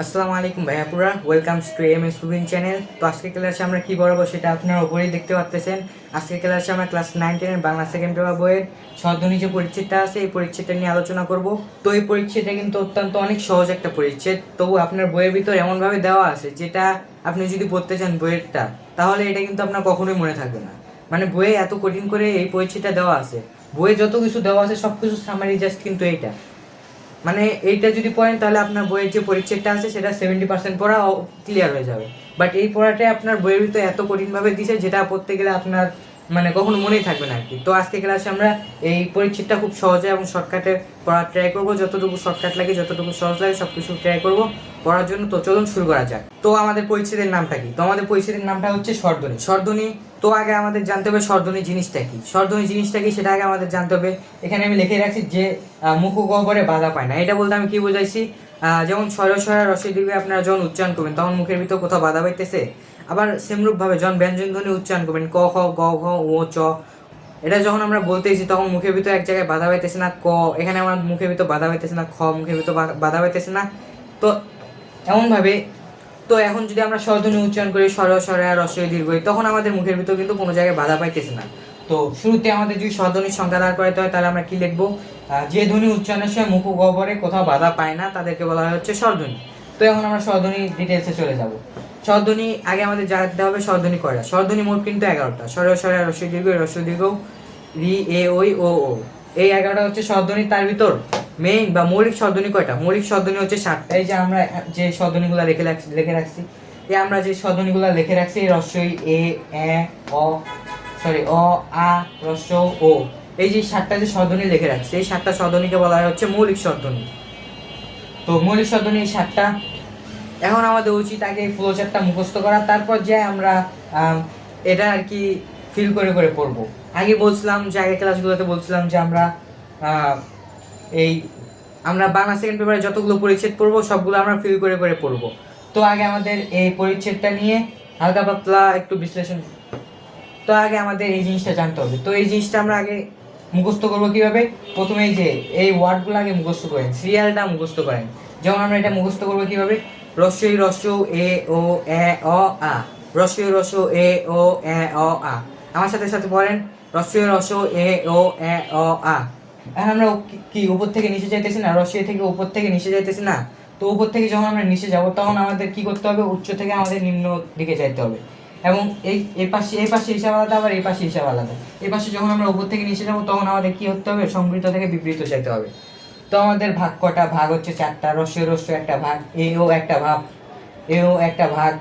আসসালামু আলাইকুম ভাইয়াপুরা welcome to M S student channel তো আজকে ক্লাসে আমরা কি পড়াবো সেটা আপনারা উপরেই দেখতে পাচ্ছেন আজকে ক্লাসে আমরা ক্লাস নাইন টেনের বাংলা সেকেন্ড পেপার বইয়ের স্বধ্বনি যে পরিচ্ছেদটা আছে, এই পরিচ্ছেদটা নিয়ে আলোচনা করব। তো এই পরিচ্ছেদটা কিন্তু অত্যন্ত অনেক সহজ একটা পরিচ্ছেদ তবু আপনার বইয়ের ভিতর এমনভাবে দেওয়া আছে যেটা আপনি যদি পড়তে চান বইয়েরটা, তাহলে এটা কিন্তু আপনার কখনোই মনে থাকবে না। মানে বইয়ে এত কঠিন করে এই পরিচ্ছেদটা দেওয়া আছে। বইয়ে যত কিছু দেওয়া আছে সব কিছু সামারি জাস্ট কিন্তু এইটা। মানে এইটা যদি পড়েন তাহলে আপনার বইয়ের যে পরিচ্ছেদটা আছে সেটা সেভেন্টি পার্সেন্ট পড়া ক্লিয়ার হয়ে যাবে। বাট এই পড়াটাই আপনার বইয়ের ভিতরে এত কঠিনভাবে দিছে যেটা পড়তে গেলে আপনার মানে কখনো মনেই থাকবে না আর কি। তো আজকে ক্লাসে আমরা এই পরিচ্ছেদটা খুব সহজে এবং শর্টকাটে পড়ার ট্রাই করব। যতটুকু শর্টকাট লাগে, যতটুকু সহজ লাগে সব কিছু ট্রাই করব। পড়ার জন্য তো চলুন শুরু করা যাক। তো আমাদের পরিচ্ছেদের নামটা কি? তো আমাদের পরিচ্ছেদের নামটা হচ্ছে স্বরধ্বনি স্বরধ্বনি তো আগে আমাদের জানতে হবে স্বরধ্বনি জিনিসটা কি? স্বরধ্বনি জিনিসটা কি সেটা আগে আমাদের জানতে হবে। এখানে আমি লিখে রাখছি যে মুখ গহ্বরে বাধা পায় না। এটা বলতে আমি কি বোঝাইছি? যেমন স্বর স্বরা রসই দীর্ঘে আপনারা যখন উচ্চারণ করবেন, তখন মুখের ভিতর কোথাও বাধা পাইতেছে? আবার সেমরূপ ভাবে যখন ব্যঞ্জন ধ্বনি উচ্চারণ করবেন, ক, খ, গ, ঘ ও চ। এটা যখন আমরা বলতেছি তখন মুখের ভিতর এক জায়গায় বাধা পাইতেছে না, ক। এখানে আমার মুখের ভিতর বাধা পাইতেছে না, খ মুখের ভিতর বাধা পাইতেছে না। তো এমনভাবে, তো এখন যদি আমরা স্বরধ্বনি উচ্চারণ করি, স্বর, স্বরে আর রস্বই দীর্ঘই, তখন আমাদের মুখের ভিতর কিন্তু কোনো জায়গায় বাধা পাইতেছে না। তো শুরুতে আমাদের যদি স্বরধ্বনির সংখ্যা দাঁড় করাতে হয়, তাহলে আমরা কি লিখব? যে ধ্বনি উচ্চারণের সময় মুখ গহ্বরে কোথাও বাধা পায় না, তাদেরকে বলা হয় হচ্ছে স্বরধ্বনি তো এখন আমরা স্বরধ্বনি ডিটেলসে চলে যাব। স্বরধ্বনি আগে আমাদের জানতে হবে স্বরধ্বনি কয়টা স্বরধ্বনি মোট কিন্তু এগারোটা। স্বর আর রস্বই দীর্ঘ রস্বই দীর্ঘ, রি, এ, ওই, ও ও। এই এগারোটা হচ্ছে স্বরধ্বনি তার ভিতর মেইন বা মৌলিক স্বরধ্বনি কয়টা? মৌলিক স্বরধ্বনি হচ্ছে সাতটা। এই যে আমরা যে স্বরধ্বনিগুলো রেখে রাখছি লিখে রাখছি, এই আমরা যে স্বরধ্বনিগুলো লিখে রাখছি রস্বই এ এ, অ সরি অ, আ রস্য ও। এই যে সাতটা যে স্বরধ্বনি লিখে রাখছি, এই সাতটা স্বরধ্বনিকে বলা হয় হচ্ছে মৌলিক স্বরধ্বনি তো মৌলিক স্বরধ্বনি এই সাতটা এখন আমাদের উচিত আগে ফ্লো চার্টটা মুখস্থ করা, তারপর যে আমরা এটা আর কি ফিল করে করে পড়ব। আগে বলছিলাম যে আগে ক্লাসগুলোতে বলছিলাম যে আমরা এই, আমরা বাংলা সেকেন্ড পেপারে যতগুলো পরিচ্ছেদ পড়ব, সবগুলো আমরা ফিল করে করে পড়ব। তো আগে আমাদের এই পরিচ্ছেদটা নিয়ে হালকা পাতলা একটু বিশ্লেষণ, তো আগে আমাদের এই জিনিসটা জানতে হবে। তো এই জিনিসটা আমরা আগে মুখস্থ করব কীভাবে? প্রথমে এই যে, এই ওয়ার্ডগুলো আগে মুখস্থ করেন সিরিয়ালটা মুখস্থ করেন। যেমন আমরা এটা মুখস্থ করব কীভাবে? রস্যই রস্য এ ও এ অ আ রস্যই রস্য এ ও এ অ আ আমার সাথে সাথে পড়েন। রস্যই রস এ ও এ অ আ এখন আমরা কি- উপর থেকে নিচে যাইতেছি না? রস্যই থেকে উপর থেকে নিচে যাইতেছি না? তো উপর থেকে যখন আমরা নিচে যাব, তখন আমাদের কি করতে হবে? উচ্চ থেকে আমাদের নিম্ন দিকে যাইতে হবে। এবং এই এই পাশে এই পাশে হিসাব আলাদা, আবার এই পাশে হিসাব আলাদা। এই পাশে যখন আমরা উপর থেকে নিচে যাব, তখন আমাদের কি হতে হবে? সমৃদ্ধ থেকে বিবৃত চাইতে হবে। তো আমাদের ভাগ কটা? ভাগ হচ্ছে চারটা। রস্য রস্য একটা ভাগ, এও একটা ভাগ, এও একটা ভাগ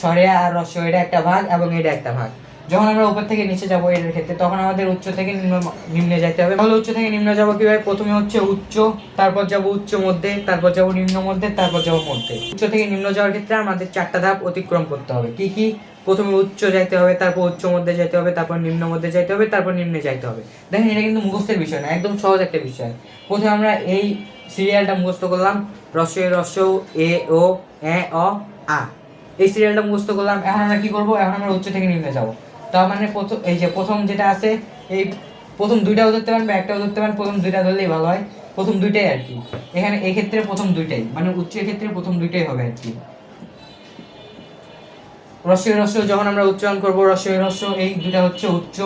স্বরে আর রস্য এটা একটা ভাগ এবং এটা একটা ভাগ। যখন আমরা উপর থেকে নিচে যাব এর ক্ষেত্রে, তখন আমাদের উচ্চ থেকে নিম্ন নিম্নে যাইতে হবে। তাহলে উচ্চ থেকে নিম্ন যাব কীভাবে? প্রথমে হচ্ছে উচ্চ, তারপর যাব উচ্চ মধ্যে, তারপর যাব নিম্ন মধ্যে, তারপর যাব মধ্যে। উচ্চ থেকে নিম্ন যাওয়ার ক্ষেত্রে আমাদের চারটা ধাপ অতিক্রম করতে হবে। কি কি? প্রথমে উচ্চ যাইতে হবে, তারপর উচ্চ মধ্যে যাইতে হবে, তারপর নিম্ন মধ্যে যাইতে হবে, তারপর নিম্নে যাইতে হবে। দেখেন, এটা কিন্তু মুখস্থের বিষয় না, একদম সহজ একটা বিষয়। প্রথমে আমরা এই সিরিয়ালটা মুখস্থ করলাম, রস্য রস্য, এ, ও, এ, অ, আ। এই সিরিয়ালটা মুখস্থ করলাম, এখন আমরা কি করব? এখন আমরা উচ্চ থেকে নিম্নে যাব। তার মানে প্রথম এই যে প্রথম যেটা আছে, এই প্রথম দুইটাও ধরতে পারেন বা একটাও ধরতে পারেন, প্রথম দুইটা ধরলেই ভালো হয়। প্রথম দুইটাই আর কি। এখানে এক্ষেত্রে প্রথম দুইটাই মানে উচ্চের ক্ষেত্রে প্রথম দুইটাই হবে আর কি। রস্যই রস্য যখন আমরা উচ্চারণ করব রস্যই রস্য, এই দুটা হচ্ছে উচ্চ।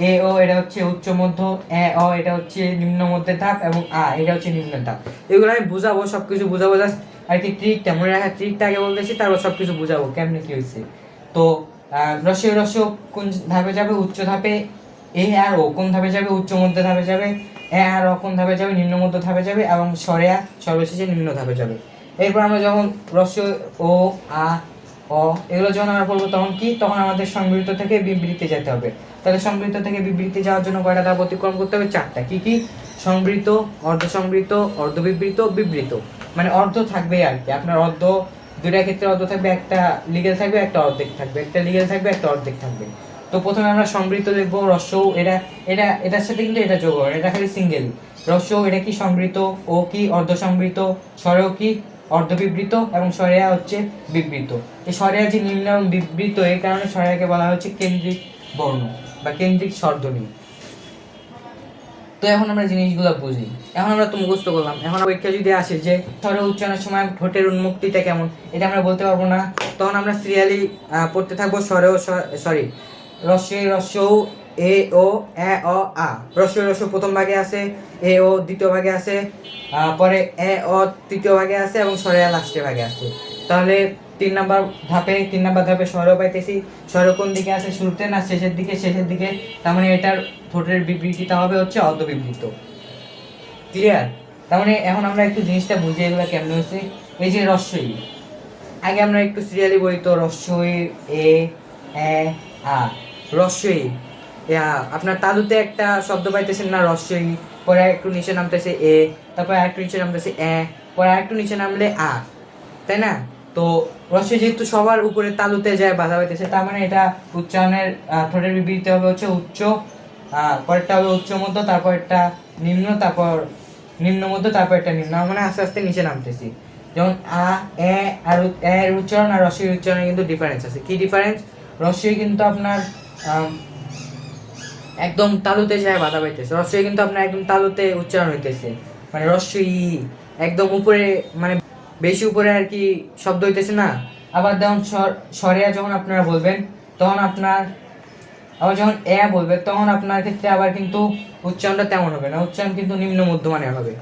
এ, ও, এটা হচ্ছে উচ্চ মধ্য। এ, অ, এটা হচ্ছে নিম্ন মধ্যের ধাপ এবং আ, এটা হচ্ছে নিম্ন ধাপ এগুলো আমি বুঝাবো সব কিছু বুঝাবো, জাস্ট আর কি ট্রিকটা মনে রাখার ট্রিকটা আগে বলতেছি, তারপর সব কিছু বুঝাবো, কেমনে কি হয়েছে। তো রস্যই রস্য কোন ধাপে যাবে? উচ্চ ধাপে। এ আর ও কোন ধাপে যাবে? উচ্চ মধ্য ধাপে যাবে। এ আর ও কোন ধাপে যাবে? নিম্ন মধ্য ধাপে যাবে এবং স্বরে আ সর্বশেষে নিম্ন ধাপে যাবে। এরপর আমরা যখন রস্য ও, আ অ, এগুলো যখন আমরা পড়ব তখন কি? তখন আমাদের সংবৃত্ত থেকে বিবৃতি যেতে হবে। তাহলে সংবৃত্ত থেকে বিবৃতি যাওয়ার জন্য কয়টা ধাপ অতিক্রম করতে হবে? চারটা। কি কি? সংবৃত অর্ধ সংবৃত অর্ধ বিবৃত। মানে অর্ধ থাকবে আর কি। আপনার অর্ধ দুইটা ক্ষেত্রে অর্ধ থাকবে, একটা লিগেল থাকবে, একটা অর্ধেক থাকবে। একটা লিগেল থাকবে, একটা অর্ধেক থাকবে। তো প্রথমে আমরা সমৃদ্ধ লিখব রস্য এটা এটা, এটার সাথে কিন্তু এটা যোগ হবে, এটা খালি সিঙ্গেল রস্য এটা কি সমৃদ্ধ ও কি অর্ধ সমৃদ্ধ স্বরেও কি অর্ধবিবৃত এবং সরেয়া হচ্ছে বিবৃত। এই সরেয়া যে নিম্ন এবং বিবৃত, এই কারণে সরেয়াকে বলা হচ্ছে কেন্দ্রিক বর্ণ বা কেন্দ্রিক স্বরধ্বনি। তো এখন আমরা জিনিসগুলো বুঝি। এখন আমরা তো মুখস্থ করলাম। এখন পরীক্ষা যদি আসে যে স্বরে উচ্চারণের সময় ঠোঁটের উন্মুক্তিটা কেমন, এটা আমরা বলতে পারব না। তখন আমরা সিরিয়ালি পড়তে থাকব স্বরে ও সরি রস্যৌ এ, ও, এ, অ, আ। রস্যই রস্য প্রথম ভাগে আছে, এ, ও, দ্বিতীয় ভাগে আছে পরে এ, অ, তৃতীয় ভাগে আছে এবং স্বরে লাস্টের ভাগে আছে। তাহলে তিন নাম্বার ধাপে, তিন নাম্বার ধাপে স্বরও পাইতেছি। স্বর কোন দিকে আছে শুরুতে না শেষের দিকে? শেষের দিকে, তার মানে এটার ঠোঁটের বিবৃতিটা হবে হচ্ছে অর্ধ বিবৃত ক্লিয়ার তার মানে এখন আমরা একটু জিনিসটা বুঝি এগুলো কেমন হয়েছে? এই যে রস্যই। আগে আমরা একটু সিরিয়ালি বলি তো, রস্যই, এ এ, আ। রস্যই। ইয়া, আপনার তালুতে একটা শব্দ পাইতেছেন না রস্যই পরে একটু নিচে নামতেছে এ, তারপর একটু নিচে নামতেছে এ, পরে একটু নিচে নামলে আ, তাই না? তো রস্যই যেহেতু সবার উপরে তালুতে যায়, বাধা পাইতেছে, তার মানে এটা উচ্চারণের ঠোঁটের বিবৃতি হবে হচ্ছে উচ্চ পরেরটা হবে উচ্চ মধ্য তারপর একটা নিম্ন, তারপর নিম্ন মধ্য তারপর একটা নিম্ন মানে আস্তে আস্তে নিচে নামতেছি। যেমন আ, এ, আর এর উচ্চারণ আর রস্যই উচ্চারণে কিন্তু ডিফারেন্স আছে। কি ডিফারেন্স রস্যই কিন্তু আপনার একদম তালুতে যায় বাধা পাইতেছে। রস্যই কিন্তু আপনার একদম তালুতে উচ্চারণ হইতেছে। মানে রস্যই একদম উপরে মানে বেশি উপরে আর কি শব্দ হইতেছে না। আবার যেমন স্বর- স্বরেয়া যখন আপনারা বলবেন, তখন আপনার, আবার যখন এ বলবে, তখন আপনার ক্ষেত্রে আবার কিন্তু উচ্চারণটা তেমন হবে না। উচ্চারণ কিন্তু নিম্ন মধ্যমানের হবে।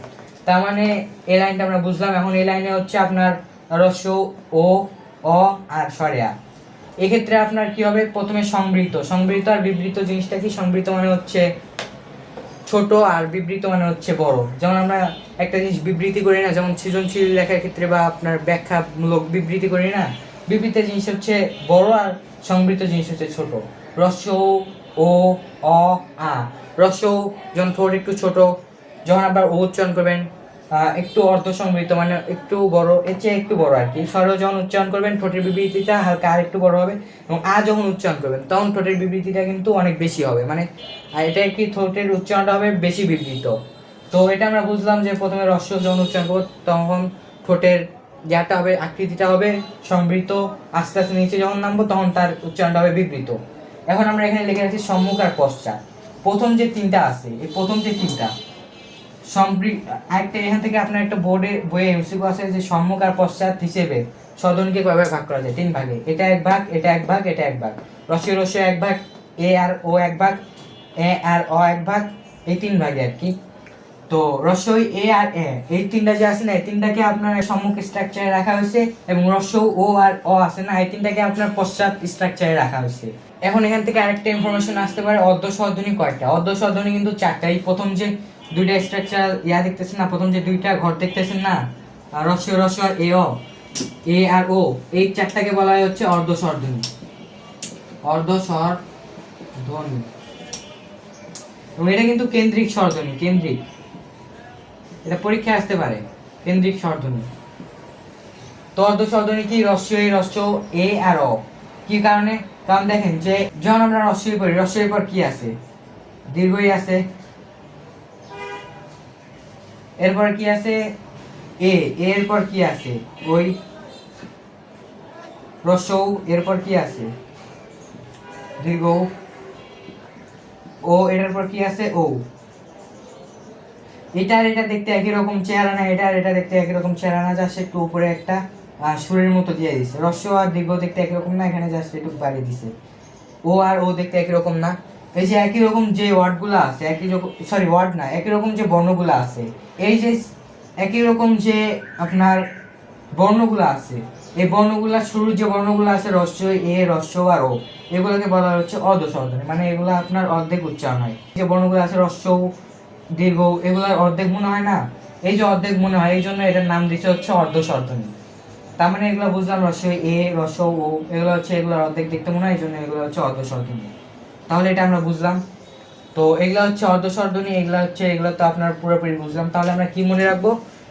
তার মানে এই লাইনটা আমরা বুঝলাম। এখন এই লাইনে হচ্ছে আপনার রস্য ও, অ, আর সরেয়া এক্ষেত্রে আপনার কি হবে? প্রথমে সংবৃত সংবৃত আর বিবৃত জিনিসটা কি? সংবৃত মানে হচ্ছে ছোট আর বিবৃত মানে হচ্ছে বড়। যেমন আমরা একটা জিনিস বিবৃতি করি না, যেমন সৃজনশীল লেখার ক্ষেত্রে বা আপনার ব্যাখ্যামূলক বিবৃতি করি না, বিবৃত জিনিস হচ্ছে বড় আর সংবৃত জিনিস হচ্ছে ছোট। রস্য, ও, অ, আ। রস্য যখন ঠোঁট একটু ছোট, যখন আবার ও উচ্চারণ করবেন একটু অর্ধ সংবৃত মানে একটু বড়, এর চেয়ে একটু বড় আর কি। স্বর যখন উচ্চারণ করবেন, ঠোঁটের বিবৃতিটা হালকা আর একটু বড় হবে এবং আ যখন উচ্চারণ করবেন, তখন ঠোঁটের বিবৃতিটা কিন্তু অনেক বেশি হবে। মানে এটা কি ঠোঁটের উচ্চারণটা হবে বেশি বিবৃত? তো এটা আমরা বুঝলাম যে প্রথমে রস্য যখন উচ্চারণ করব, তখন ঠোঁটের ইয়াটা হবে, আকৃতিটা হবে সমৃদ্ধ আস্তে আস্তে নিচে যখন নামবো, তখন তার উচ্চারণটা হবে বিবৃত। এখন আমরা এখানে লিখে রাখছি সম্মুখ আর পশ্চাৎ। প্রথম যে তিনটা আছে, এই প্রথম যে তিনটা একটা এখান থেকে আপনার একটা বোর্ডে বইয়ে এমসিকিউ আছে যে সম্মুখ আর পশ্চাৎ হিসেবে সদনকে কয়ভাবে ভাগ করা যায়? তিন ভাগে। এটা এক ভাগ, এটা এক ভাগ, এটা এক ভাগ। রসে রসে এক ভাগ, এ আর ও এক ভাগ, এ আর অ এক ভাগ, এই তিন ভাগে আর কি। তো রসই এ আর এ, এই তিনটা যে আছে না, এই তিনটাকে আপনার সম্মুখ স্ট্রাকচারে রাখা হয়েছে এবং রসৌ ও আর অ আছে না, এই তিনটাকে আপনার পশ্চাৎ স্ট্রাকচারে রাখা হয়েছে। এখন এখান থেকে আরেকটা ইনফরমেশন আসতে পারে, অর্ধ সহধ্বনি কয়টা? অর্ধ সহধ্বনি কিন্তু চারটা। এই প্রথম যে দুইটা স্ট্রাকচার ইয়া দেখতেছেন না, প্রথম যে দুইটা ঘর দেখতেছেন না? রস্য রস্য এ এ আর ও, এই চারটাকে বলা হয় হচ্ছে অর্ধ স্বরধ্বনি অর্ধ স্বর ধ্বনি। এবং এটা কিন্তু কেন্দ্রিক স্বরধ্বনি কেন্দ্রিক। এটা পরীক্ষায় আসতে পারে, কেন্দ্রিক স্বরধ্বনি তো অর্ধ স্বরধ্বনি কি রস্যই রস্য এ আর অ। কি কারণে? কারণ দেখেন যে, যখন আমরা রস্যই পড়ি রস্যই পর কি আছে? দীর্ঘই আছে। এরপর কি আছে? এ, এরপর কি আছে? ওই রসৌ, এরপর কি আছে? দীর্ঘ ও, এটার পর কি আছে? ও। এটা আর এটা দেখতে একই রকম চেহারা না, এটা আর এটা দেখতে একই রকম চেহারা না জাস্ট একটু উপরে একটা সুরের মতো দিয়ে দিছে। রস্য আর দীর্ঘ দেখতে একই রকম না, এখানে জাস্ট একটু বাড়িয়ে দিছে। ও আর ও দেখতে একই রকম না। এই যে একই রকম যে ওয়ার্ডগুলো আছে, একই রকম সরি ওয়ার্ড না, একই রকম যে বর্ণগুলো আছে, এই যে একই রকম যে আপনার বর্ণগুলো আছে, এই বর্ণগুলা, শুরুর যে বর্ণগুলো আছে, রস্য, এ, রস্য আর ও, এগুলোকে বলা হচ্ছে অর্ধস্বরধ্বনি মানে এগুলো আপনার অর্ধেক উচ্চারণ হয়। যে বর্ণগুলো আছে, রস্য, দীর্ঘ, এগুলোর অর্ধেক মনে হয় না? এই যে অর্ধেক মনে হয়, এই জন্য এটার নাম দিচ্ছে হচ্ছে অর্ধস্বরধ্বনি তার মানে এগুলো বুঝলাম রস্য, এ, রস্য, ও, এগুলো হচ্ছে এগুলোর অর্ধেক দেখতে মনে হয়, এই জন্য এগুলো হচ্ছে অর্ধস্বরধ্বনি তাহলে এটা আমরা বুঝলাম। তো এগুলো হচ্ছে অর্ধস্বরধ্বনি এগুলো হচ্ছে এগুলো তো আপনার পুরোপুরি বুঝলাম। তাহলে আমরা কি মনে রাখব?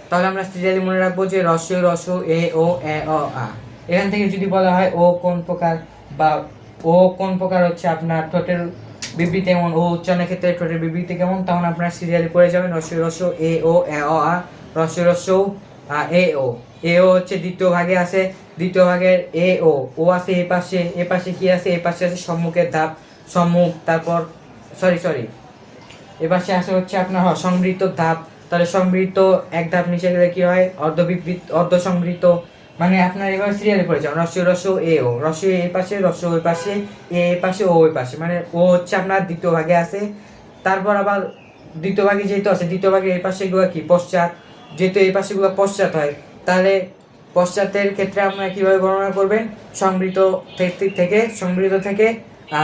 তাহলে আমরা সিরিয়ালি মনে রাখব যে রস্য রস এ ও এ অ আ। এখান থেকে যদি বলা হয় ও কোন প্রকার বা ও কোন প্রকার হচ্ছে আপনার ঠোঁটের বিবৃতি কেমন ও উচ্চারণের ক্ষেত্রে ঠোঁটের বিবৃতি কেমন তখন আপনার সিরিয়ালি পড়ে যাবেন রস্য রস এ ও এ অ আ রস আ, এ ও। এ ও হচ্ছে দ্বিতীয় ভাগে আছে দ্বিতীয় ভাগের এ ও। ও আছে এ পাশে এ পাশে কি আছে? এ পাশে আছে সম্মুখের ধাপ। সম্মুখ, তারপর সরি সরি এপাশে আসে হচ্ছে আপনার হ- সংবৃত্ত ধাপ। তাহলে সংবৃত্ত এক ধাপ নিচে গেলে কি হয়? অর্ধবিবৃত অর্ধ সংবৃত্ত মানে আপনার এবার সিরিয়ালে পড়েছে, রস্য রস্য, এ, ও। রস্য, এ পাশে, রস্য ওই পাশে, এ এ পাশে, ও ওই পাশে। মানে ও হচ্ছে আপনার দ্বিতীয় ভাগে আছে তারপর আবার দ্বিতীয় ভাগে যেহেতু আছে দ্বিতীয় ভাগে এই পাশে গুলো কি? পশ্চাৎ। যেহেতু এই পাশে গুলো পশ্চাৎ হয়, তাহলে পশ্চাতের ক্ষেত্রে আপনারা কীভাবে গণনা করবেন? সংবৃত থেকে সংবৃত থেকে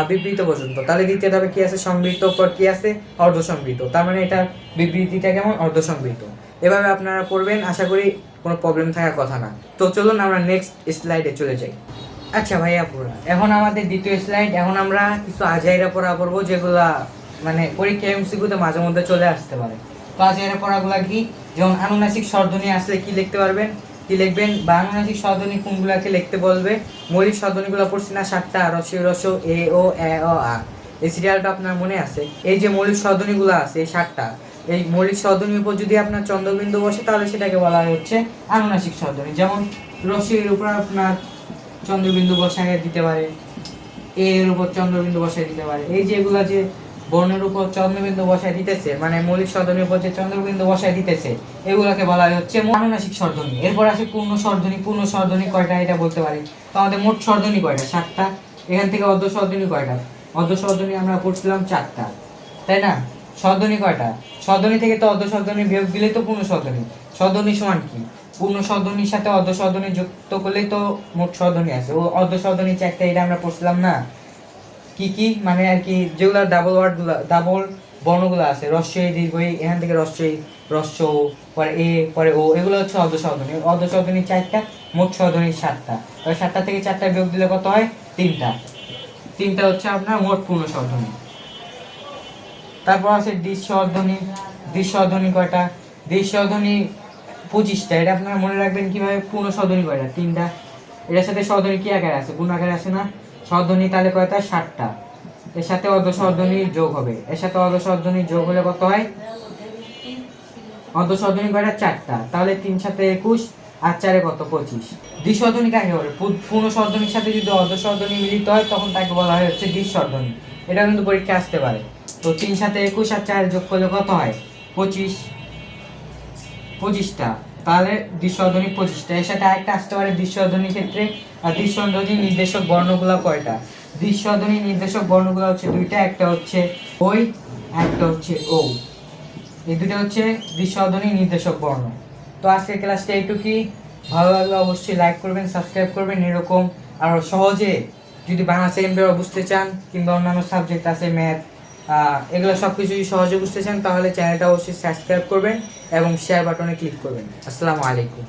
বিবৃত পর্যন্ত। তাহলে দ্বিতীয় ধাপে কি আছে? সংবৃত পর কি আছে? অর্ধ সংবৃত তার মানে এটা বিবৃতিটা কেমন? অর্ধ সংবৃত এভাবে আপনারা পড়বেন, আশা করি কোনো প্রবলেম থাকার কথা না। তো চলুন আমরা নেক্সট স্লাইডে চলে যাই। আচ্ছা ভাইয়া পুরা এখন আমাদের দ্বিতীয় স্লাইড এখন আমরা কিছু আজাইরা পড়া পড়ব যেগুলা মানে পরীক্ষা এমসিকিউতে মাঝে মধ্যে চলে আসতে পারে। তো আজাইরা পড়াগুলা কি? যেমন আনুনাসিক স্বরধ্বনি আসলে কি লিখতে পারবেন? কি লিখবেন? বা আনুনাসিক স্বরধ্বনি কোনগুলাকে লিখতে বলবে? মৌলিক স্বরধ্বনিগুলো পড়ছি না, সাতটা। রস রস, এ, ও এ, ও, আ। এই সিরিয়ালটা আপনার মনে আছে? এই যে মৌলিক স্বরধ্বনিগুলো আছে, এই সাতটা। এই মৌলিক স্বরধ্বনির উপর যদি আপনার চন্দ্রবিন্দু বসে, তাহলে সেটাকে বলা হচ্ছে আনুনাসিক স্বরধ্বনি যেমন রসির উপর আপনার চন্দ্রবিন্দু বসায় দিতে পারে এর উপর চন্দ্রবিন্দু বসায় দিতে পারে। এই যেগুলা যে বর্ণের উপর চন্দ্রবিন্দু বসায় দিতেছে মানে মৌলিক স্বরধ্বনির উপর যে চন্দ্রবিন্দু বসায় দিতেছে, এগুলোকে বলা হচ্ছে আনুনাসিক স্বরধ্বনি এরপর আছে পূর্ণ স্বরধ্বনি পূর্ণ স্বরধ্বনি কয়টা? এটা বলতে পারি। তো আমাদের মোট স্বরধ্বনি কয়টা? সাতটা। এখান থেকে অর্ধ স্বরধ্বনি কয়টা? অর্ধ স্বরধ্বনি আমরা পড়ছিলাম চারটা। তাই না? স্বরধ্বনি কয়টা? স্বরধ্বনি থেকে তো অর্ধ স্বরধ্বনি বিয়োগ দিলে তো পূর্ণ স্বরধ্বনি স্বরধ্বনি সমান কি? পূর্ণ স্বরধ্বনির সাথে অর্ধ স্বরধ্বনি যুক্ত করলেই তো মোট স্বরধ্বনি আছে। ও অর্ধ স্বরধ্বনি চারটা এটা আমরা পড়ছিলাম না? কি কি? মানে আর কি যেগুলো ডাবল ওয়ার্ড ডাবল বর্ণগুলো আছে রস্যই দীর্ঘই এখান থেকে রস্য ও, পরে এ পরে ও এগুলো হচ্ছে অর্ধ স্বরধ্বনি চারটা মোট স্বরধ্বনি সাতটা। তবে সাতটা থেকে চারটা বিয়োগ দিলে কত হয়? তিনটা। তিনটা হচ্ছে আপনার মোট পূর্ণ স্বরধ্বনি তারপর আছে দৃশ্যধ্বনি দৃশ্যধ্বনি কয়টা? দৃশ্যধ্বনি পঁচিশটা। এটা আপনারা মনে রাখবেন কীভাবে পূর্ণ স্বরধ্বনি কয়টা? তিনটা। এটার সাথে স্বরধ্বনি কি আকারে আছে? গুণ আকারে আছে না? স্বরধ্বনি তাহলে কয়টা? ষাটটা এর সাথে অর্ধ স্বরধ্বনি যোগ হবে। এর সাথে অর্ধ স্বরধ্বনি যোগ হলে কত হয়? অর্ধ স্বরধ্বনি কয়টা? চারটা। তাহলে তিন সাথে একুশ আর চারে কত? পঁচিশ। দ্বিস্বরধ্বনি কাকে বলে? পূর্ণ স্বরধ্বনির সাথে যদি অর্ধ স্বরধ্বনি মিলিত হয়, তখন তাকে বলা হয় হচ্ছে দ্বিস্বরধ্বনি এটা কিন্তু পরীক্ষা আসতে পারে। তো তিন সাথে একুশ আর চার যোগ করলে কত হয়? পঁচিশ। পঁচিশটা। তাহলে দৃশ্যধ্বনি পঁচিশটা। এর সাথে আরেকটা আসতে পারে দৃশ্যধ্বনির ক্ষেত্রে। আর দৃশ্যধ্বনি নির্দেশক বর্ণগুলো কয়টা? দৃশ্যধ্বনি নির্দেশক বর্ণগুলো হচ্ছে দুইটা, একটা হচ্ছে ওই একটা হচ্ছে ও এই দুটো হচ্ছে দৃশ্যধ্বনি নির্দেশক বর্ণ। তো আজকের ক্লাসটা এইটুকুই। ভালো লাগলে অবশ্যই লাইক করবেন, সাবস্ক্রাইব করবেন। এরকম আর সহজে যদি বাংলা সেকেন্ড পেপার বুঝতে চান কিংবা অন্যান্য সাবজেক্ট আছে ম্যাথ এগুলো সব কিছু যদি সহজে বুঝতে চান তাহলে চ্যানেলটা অবশ্যই সাবস্ক্রাইব করবেন এবং শেয়ার বাটনে ক্লিক করবেন। আসসালামু আলাইকুম।